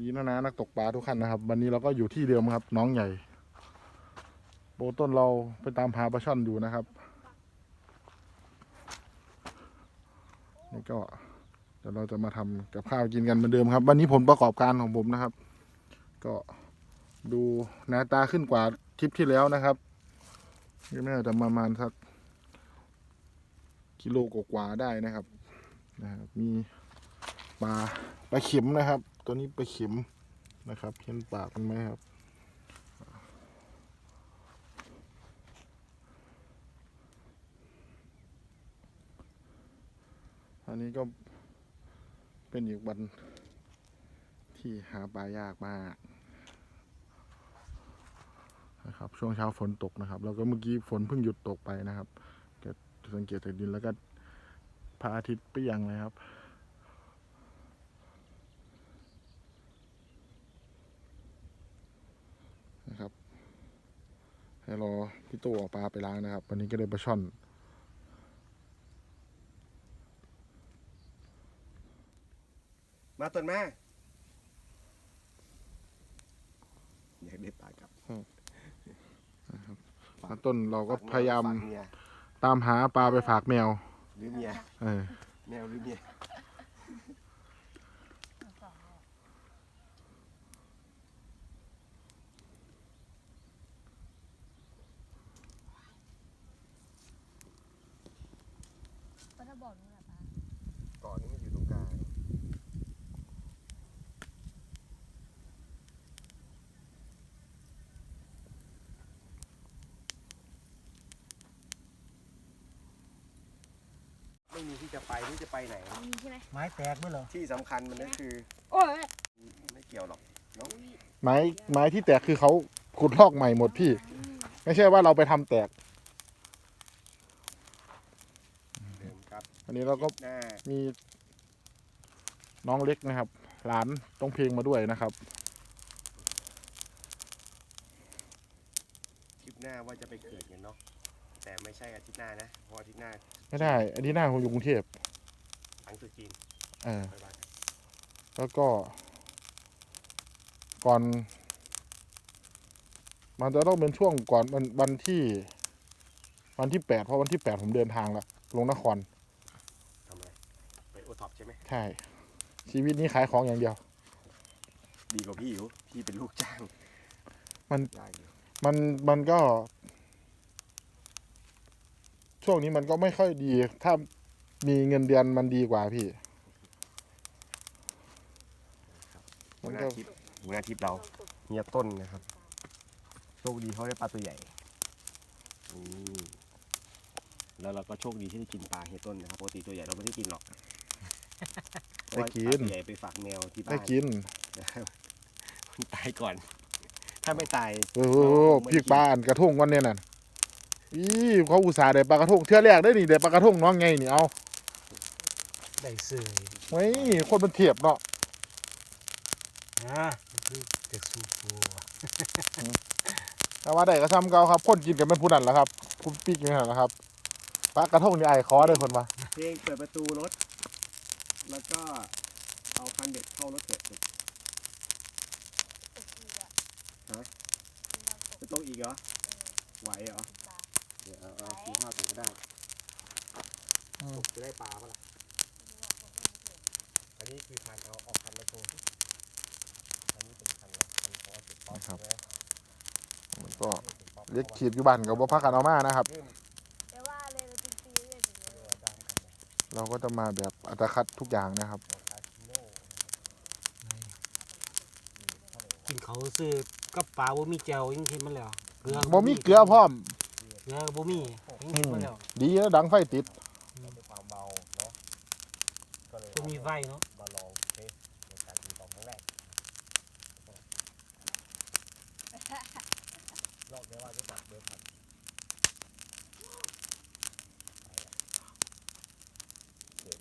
วัสดีนะนะนักตกปลาทุกท่านนะครับ วันนี้เราก็อยู่ที่เดิมครับ น้องใหญ่โบต้นเราไปตามหาปลาช่อนอยู่นะครับ นี่ก็เดี๋ยวเราจะมาทำกับข้าวกินกันเหมือนเดิมครับ วันนี้ผลประกอบการของผมนะครับ ก็ดูหน้าตาขึ้นกว่าคลิปที่แล้วนะครับก็น่าจะประมาณสักกิโลกว่าได้นะครับนะครับมีปลาปลาเข็มนะครับ ตัวนี้ปลาเข็มนะครับ เห็นปากมันไหมครับ อันนี้ก็เป็นอีกวันที่หาปลายากมากนะครับ ช่วงเช้าฝนตกนะครับ แล้วก็เมื่อกี้ฝนเพิ่งหยุดตกไปนะครับก็สังเกตจากดินแล้วก็พระอาทิตย์เปรี้ยงเลยครับ ให้รอพี่ตู้เอาปลาไปล้างนะครับ วันนี้ก็ได้ปลาช่อน มาต้นมาอยากได้ปลาครับมาต้นเราก็พยายาม ฝกเมียตามหาปลาไปฝากแมว หรือเมียเออ แมวหรือเมีย ก็ถ้าบอกนู้นแหละป้าเกาะนี้มันอยู่ตรงกลาง ไม่มีที่จะไปที่จะไปไหน มีใช่ไหมไม้แตกไหมเหรอที่สำคัญมันก็คือโอ้ยไม่เกี่ยวหรอกเนาะไม้ไม้ที่แตกคือเขาขุดลอกใหม่หมดพี่ ไม่ใช่ว่าเราไปทำแตก เดิ มครับอันนี้เราก็หน้ามีน้องเล็กนะครับ หลานต้องเพลงมาด้วยนะครับ คลิปหน้าว่าจะไปเกิดกันเนาะแต่ไม่ใช่อาทิตย์หน้านะเพราะอาทิตย์หน้าไม่ได้ อันนี้หน้าผมอยู่กรุงเทพหลังตรุษจีนเออ ไปบ้านกันแล้วก็ก่อน มันจะต้องเป็นช่วงก่อนวันวันที่ วันที่แปดเพราะวันที่แปดผมเดินทางแล้วลงนคร ทำอะไรไปโอท็อปใช่ ไหมใช่ ชีวิตนี้ขายของอย่างเดียว ดีกว่าพี่อยู่พี่เป็นลูกจ้างมันได้อยู่มันมันก็ ช่วงนี้มันก็ไม่ค่อยดี ถ้ามีเงินเดือนมันดีกว่าพี่ หัมัวนหก็น้าทิพย์หัวหน้าทิพย์เราเฮียต้นนะครับโชคดีเขาได้ปลาตัวใหญ่อืมแล้วเราก็โชคดีที่ได้กินปลาเฮียต้นนะครับปกติตัวใหญ่เราไม่ได้กินหรอก ได้กินปลาตัวใหญ่ไปฝากแมวที่บ้านได้กินมันตายก่อน ถ้าไม่ตายโอ้โหพี่ปลาอันกระทงวันเนี้ยน่ะอีเขาอุตส่าห์ได้ปลากระทงเทื่อแรกได้นี่ได้ปลากระทงน้องไงนี่เอาได้เสื่อยไว้คนมันเทียบเนาะนะคือเด็กสูบบัวแต่ว่าได้กระทำเก่าครับคนกินกันเป็นผู้นั้นแหละครับผู้ปีกนี่นแหละครับปลากระทงนี่ไอ้คอเด้อคนมาเพลงเปิดประตูรถ แล้วก็เอาคันเด็ดเข้ารถเถอะจะตกอีกเหรอ ไหวเหรอ เดี๋ยวเอาเอากินข้าวถุงก็ได้อืมตกจะได้ปลาปะล่ะ อันนี้คือคันเอาเอาคันมาโชว์สิอันนี้เป็นคันนะคันพอจุดป๊อปนะครับ ใช่ไหมมันก็เล็กขีดอยู่บ้านกับบ่พักกันเอามานะครับแต่ว่าเลยเราเป็นปีเลยถึงเลยเราก็จะมาแบบ อัตคัดทุกอย่างนะครับ กินเขาซื้อกับปลาบ่มีแจวยังเห็นมันแล้วเกลือบ่มีเกลือพร้อม เกลือก็บ่มียังเห็นมันแล้วดีแล้วดังไฟติดด้วยความเบาเนาะก็เลยบ่มีไฟเนาะ มาลองเทสในการกินตอนครั้งแรกรอบนี้ว่าจะจับเบอร์พันเจ๋ง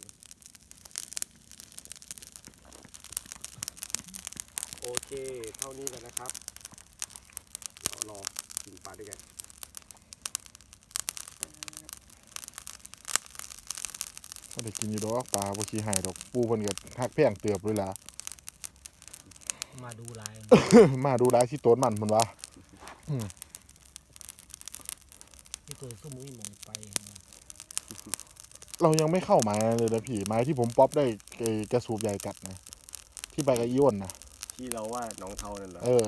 โอเค เท่านี้กันนะครับเรารอกินปลาด้วยกันก็ได้กินอยู่ดอกปลาบ่ขี้หายดอกปูเพิ่นก็ฮักแพงเติบเลยล่ะ มาดูลาย มาดูได้ที่ต้นมันมันวะที่ตัวซุ่มวิ่งหมองไปเรายังไม่เข้าหมายเลยนะพี่หมายที่ผมป๊อปได้ไอ้กระสูบใหญ่กัดนะ ที่ไปกับอีอ้วนนะ ที่เราว่าหน้องเทานั่นเหรอเออ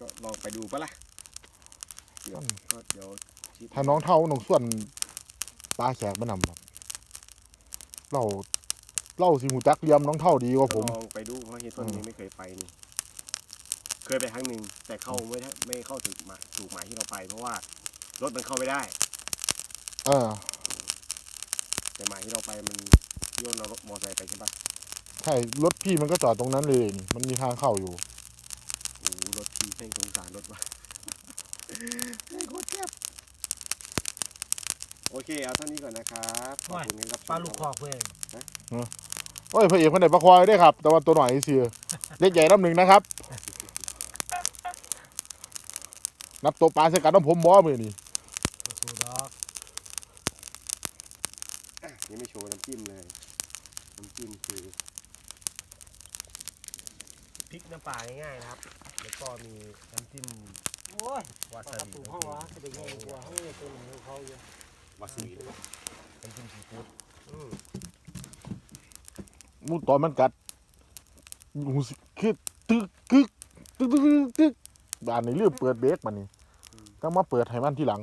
ก็ลองไปดูปะล่ะเดี๋ยวอืมก็เดี๋ยวที่ถ้าน้องเท่าน้องส่วนปลาแขกมานำครับเราเล่าสิหูจักเลียมน้องเท่าดีกว่าผม ลองไปดูเพราะเฮยต้นอืมยังไม่เคยไปนี่เคยไปครั้งหนึ่งแต่เข้าไม่ได้ไม่เข้าถึงหมายถูกหมายที่เราไป เพราะว่ารถมันเข้าไม่ได้ เออ แต่หมายที่เราไปมันโยนเรารถมอเตอร์ไซค์ไปใช่ปะ ใช่รถพี่มันก็จอดตรงนั้นเลยนี่มันมีทางเข้าอยู่โอ้โหรถพี่แม่งสงสารรถว่ะแม่งโคตรเจ็บโอเคเอาเท่านี้ก่อนนะครับขอบคุณครับปลาลูกคอกเพื่อนโอ้ยพระเอกคนไหนประควายได้ครับ แต่ว่าตัวหน่อยเสียเล็กใหญ่ลำหนึ่งนะครับ นับตัวปลาใส่กันน้ำผมบอมือนี่ สูดอก อะยังไม่โชว์น้ำจิ้มเลย น้ำจิ้มคือพริกน้ำ ปลาง่ายๆนะครับ แล้วก็มีน้ำจิ้มโอ้ยวาปลาซากระบิตูห้องวะจะได้ไงกว่าห้องตัวหนึ่งเขาอยู่วาซาบิด้วยน้ำจิ้มซีฟู้ดอืมมูตอนมันกัดหูสิคือตึกกึกตึกตึกตึกตึกบ้านนี้เรื่องเปิดเบรกมันนี่ต้องมาเปิดให้มันทีหลัง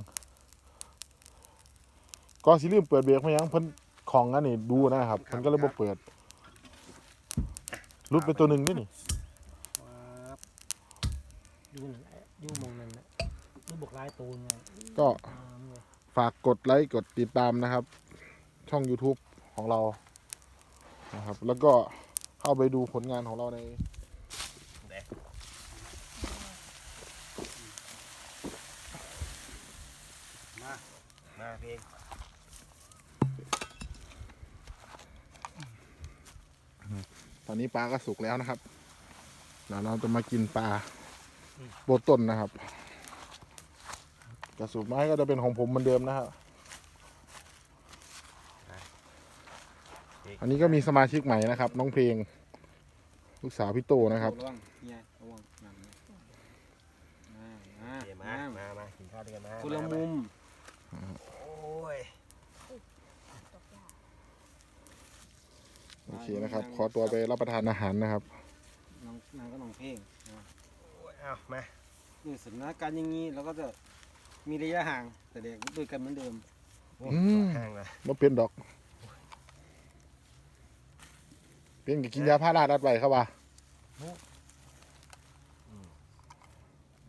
ก็สิลืมเปิดเบรกมายังเพิ่นของอันนี้ดูนะครับเพิ่นก็เลยบ่เปิดรุดไปตัวหนึ่งนี่นี่ครับ ดูนั่นแหละดูมองนั่นแหละดูบอกลายตูนไงก็อ่าเมื่อฝากกดไลค์กดติดตามนะครับ ช่อง YouTube ของเรานะครับ แล้วก็เข้าไปดูผลงานของเราใน มาเพลงตอนนี้ปลาก็สุกแล้วนะครับเดี๋ยวเราจะมากินปลา โบดต้นนะครับกระสุนไม้ก็จะเป็นของผมเหมือนเดิมนะครับอันนี้ก็มีสมาชิกใหม่นะครับ น้องเพลง ลูกสาวพี่โตนะครับระวังเนี่ยระวังนั่นนะมาเดี๋ยวมามามามามากินข้าวด้วยกันมาคนละมุมโอ้ยโอเคนะครับ ขอตัวไปรับประทานอาหารนะครับ น้องนางก็น้องเพลงนะโอ้ย เอามานี่สถานการณ์อย่างนี้เราก็จะมีระยะห่างแต่เด็กด้วยกันเหมือนเดิมโอ้อืม ห่างเลยมาเป็นดอก เป็นกับกินยาพาราดัดไว้ครับว่า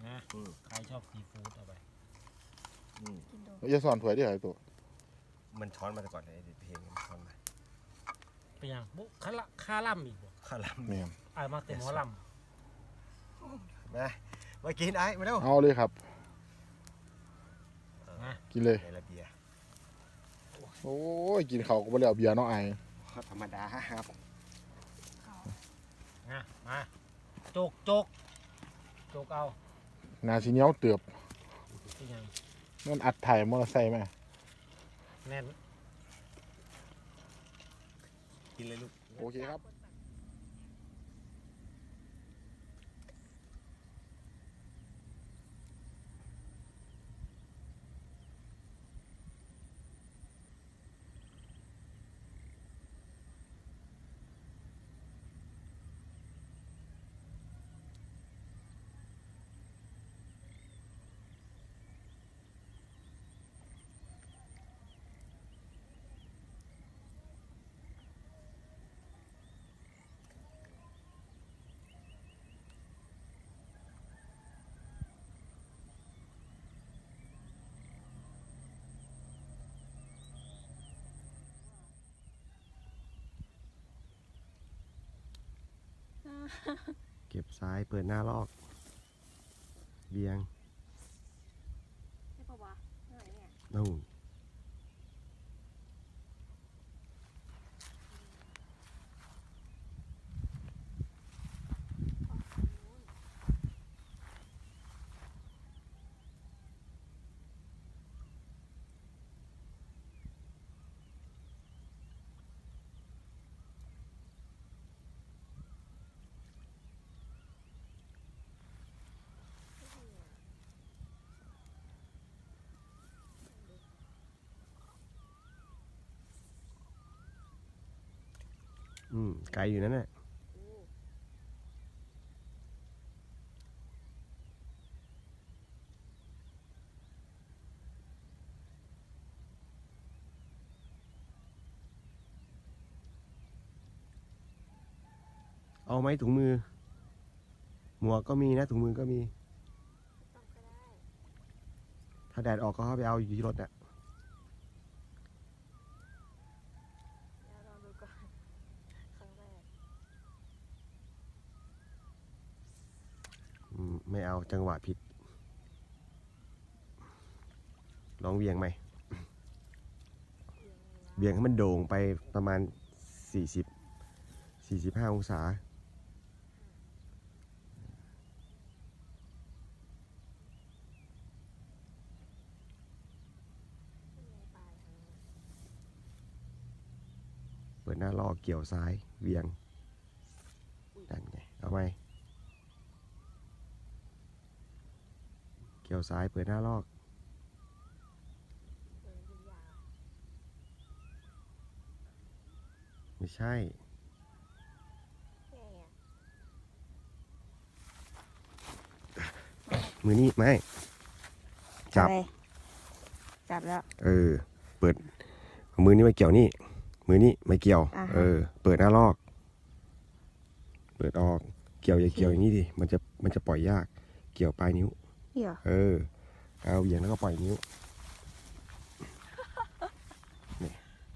นะใครชอบซีฟู้ดเอาไปอืมกินโดอย่าสอนถวยที่ไหนตัวมันช้อนมาแต่ก่อนเลยไอ้เพลงมันช้อนมาเป็นยังบุคาละคาล่ำอีกบ่ข้าวหลามแม่นอายมาเต็มหัวล มามากินไอ้มาเร็วเอาเลยครับำนะกินเลยในระเบียร์โอ้ย กินเขาวก็บ่แล้วเบียร์เน้องไอายธรรมดาครับนะมาโจกโจกโจกเอานาชิเหนียวเตือบเป็นยังมันอัดถ่ายมอเตอร์ไซค์ไหมแน่น กินเลยลูก โอเคครับ เก็บซ้ายเปิดหน้าลอกเบียง ใช่ปะวะไหนเนี่ยนู่น อืมไกลอยู่นั่นแหละเอาไหมถุงมือ หมวกก็มีนะ ถุงมือก็มี ถ้าแดดออกก็เข้าไปเอาอยู่ที่รถอะ เดี๋ยวลองดูก่อนครั้งแรก อืม ไม่เอาจังหวะผิด ลองเวียงไหมเอียงให้มันโด่งไปประมาณ 40 45 องศาขึ้นในปลายทางนี้เปิดหน้าลอเกี่ยวซ้ายเวียงนั่นไง เอาไหม เกี่ยวซ้ายเปิดหน้าลอกเออดูยาวไม่ใช่ไงอะมือนี้ไม่ จับ อะไรจับแล้ว เออ เปิดเอามือนี้ไม่เกี่ยวนี่ มือนี้ไม่เกี่ยว อ่าฮะ เออ เปิดหน้าลอก เปิดออก เกี่ยวอย่าเกี่ยวอย่างนี้ดิ มันจะมันจะปล่อยยาก เกี่ยวปลายนิ้ว นี่เหรอเออ เอาเหยียงแล้วก็ปล่อยนิ้ว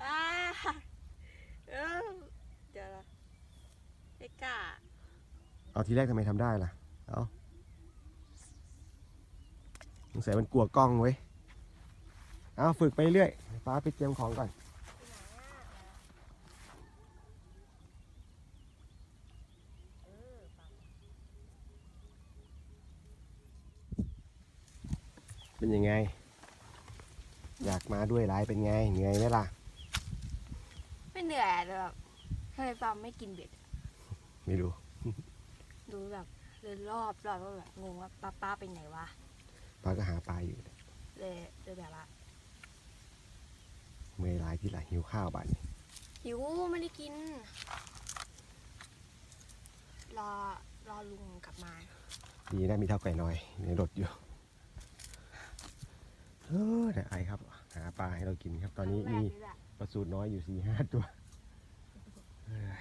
อ่าเออเดี๋ยวนะไม่กล้าเอาทีแรกทำไมทำได้ล่ะ เอาสงสัยมันกลัวกล้องเว้ย เอาฝึกไปเรื่อย ป้าไปเตรียมของก่อน เป็นยังไง อยากมาด้วยไลายเป็นไง เหนื่อยไหมล่ะ ไม่เหนื่อยเลยแบบทำไมปาไม่กินเบ็ด ไม่รู้ ดูแบบเดินรอบรอบก็แบบงงว่าป้าป้าไปไหนวะ ป้าก็หาปลาอยู่ เลยเลยแบบว่าเมื่อยหลายที่หละหิวข้าวบ้านนี้หิวไม่ได้กิน รอรอลุงกลับมา ดีนะมีเท่าไก่น้อยในรถอยู่ เออแต่ไอครับ หาปลาให้เรากินครับ ตอนนี้มีครั้งแรกเลยแหละปลาสูตรน้อยอยู่สี่ห้าตัวเอ้ย